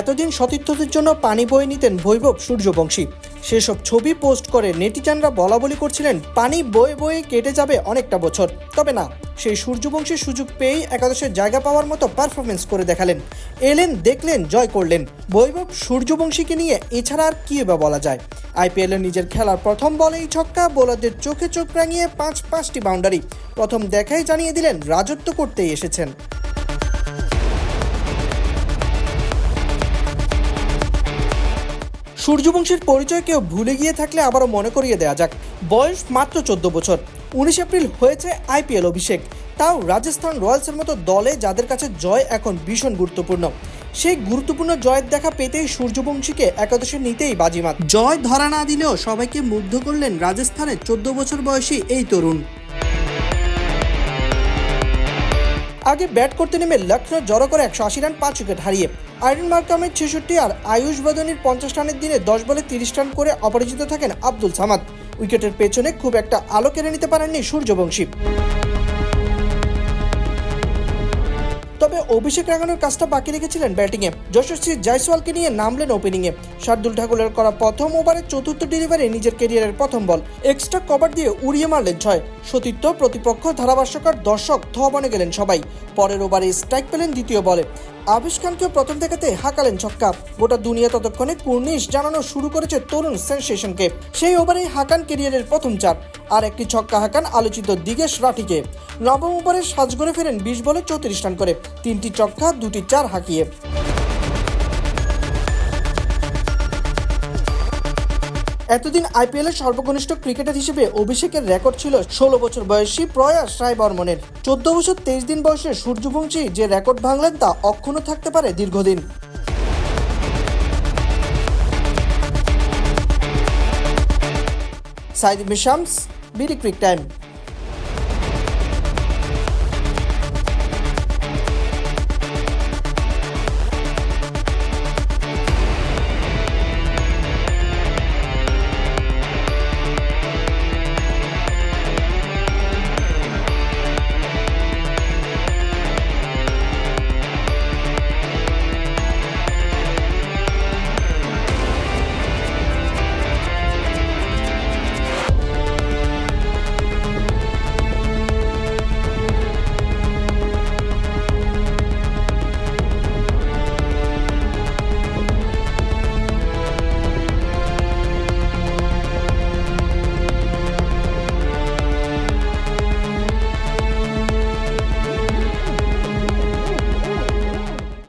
এতদিন সতীর্থদের জন্য পানি বয়ে নিতেন বৈভব সূর্যবংশী। সেসব ছবি পোস্ট করে নেটিজানরা বলা বলি করছিলেন, পানি বয়ে বয়ে কেটে যাবে অনেকটা বছর। তবে না, সেই সূর্যবংশী সুযোগ পেয়েই একাদশের জায়গা পাওয়ার মতো পারফরমেন্স করে দেখালেন। এলেন, দেখলেন, জয় করলেন। বৈভব সূর্যবংশীকে নিয়ে এছাড়া আর কী বা বলা যায়? আইপিএলের নিজের খেলার প্রথম বলেই ছক্কা, বোলারদের চোখে চোখ রাঙিয়ে পাঁচ পাঁচটি বাউন্ডারি প্রথম দেখাই জানিয়ে দিলেন, রাজত্ব করতেই এসেছেন। সূর্যবংশীর পরিচয় কেউ ভুলে গিয়ে থাকলে আবারও মনে করিয়ে দেওয়া যাক। বয়স মাত্র চোদ্দ বছর। উনিশ এপ্রিল হয়েছে আইপিএল অভিষেক। তাও রাজস্থান রয়্যালসের মতো দলে যাদের কাছে জয় এখন ভীষণ গুরুত্বপূর্ণ। সেই গুরুত্বপূর্ণ জয়ের দেখা পেতেই সূর্যবংশীকে একাদশে নিতেই বাজিমাত। জয় ধরা না দিলেও সবাইকে মুগ্ধ করলেন রাজস্থানের চোদ্দ বছর বয়সী এই তরুণ। আগে ব্যাট করতে নেমে লক্ষ্ণৌ জড়ো করে একশো আশি রান, পাঁচ উইকেট হারিয়ে। আয়রন মার্কামের ছেষট্টি আর আয়ুষ বাদনির পঞ্চাশ রানের দিনে দশ বলে তিরিশ রান করে অপরাজিত থাকেন আব্দুল সামাদ। উইকেটের পেছনে খুব একটা আলো কেড়ে নিতে পারেননি সূর্যবংশী। অভিষেক রাঙানোর কাজটা বাকি রেখেছিলেন ব্যাটিংয়ে। যশস্বী জয়সওয়ালকে নিয়ে নামলেন ওপেনিংয়ে শার্দুল ঠাকুরের করা প্রথম ওভারে চতুর্থ ডেলিভারি নিজের কেরিয়ারের প্রথম বল এক্সট্রা কভার দিয়ে উড়িয়ে মারলেন ছয়। সতীর্থ, প্রতিপক্ষ, ধারাভাষ্যকার, দর্শক থ বনে গেলেন সবাই। পরের ওভারে স্ট্রাইক পেলেন দ্বিতীয় বলে আবিশ খানকে প্রথম দেখাতে হাঁকালেন ছক্কা। গোটা দুনিয়া ততক্ষণে কুর্নিশ জানানো শুরু করেছে তরুণ সেন্সেশনকে। সেই ওভারে হাকান কেরিয়ারের প্রথম চার। আর একটি ছক্কা হাকান আলোচিত দিগেশ রাঠিকে। নবম ওভারে সাজগড়ে ফেরেন বিশ বলে চৌত্রিশ রান করে। তিনটি ছক্কা, দুটি চার হাঁকিয়ে। এতদিন আইপিএলের সর্বকনিষ্ঠ ক্রিকেটার হিসেবে অভিষেকের রেকর্ড ছিল ষোলো বছর বয়সী প্রয়াস রায় বর্মনের। চোদ্দ বছর, তেইশ দিন বয়সে সূর্যবংশী যে রেকর্ড ভাঙলেন তা অক্ষুণ্ণ থাকতে পারে দীর্ঘদিন। সাইদ মিশামস বিডি ক্রিক টাইম।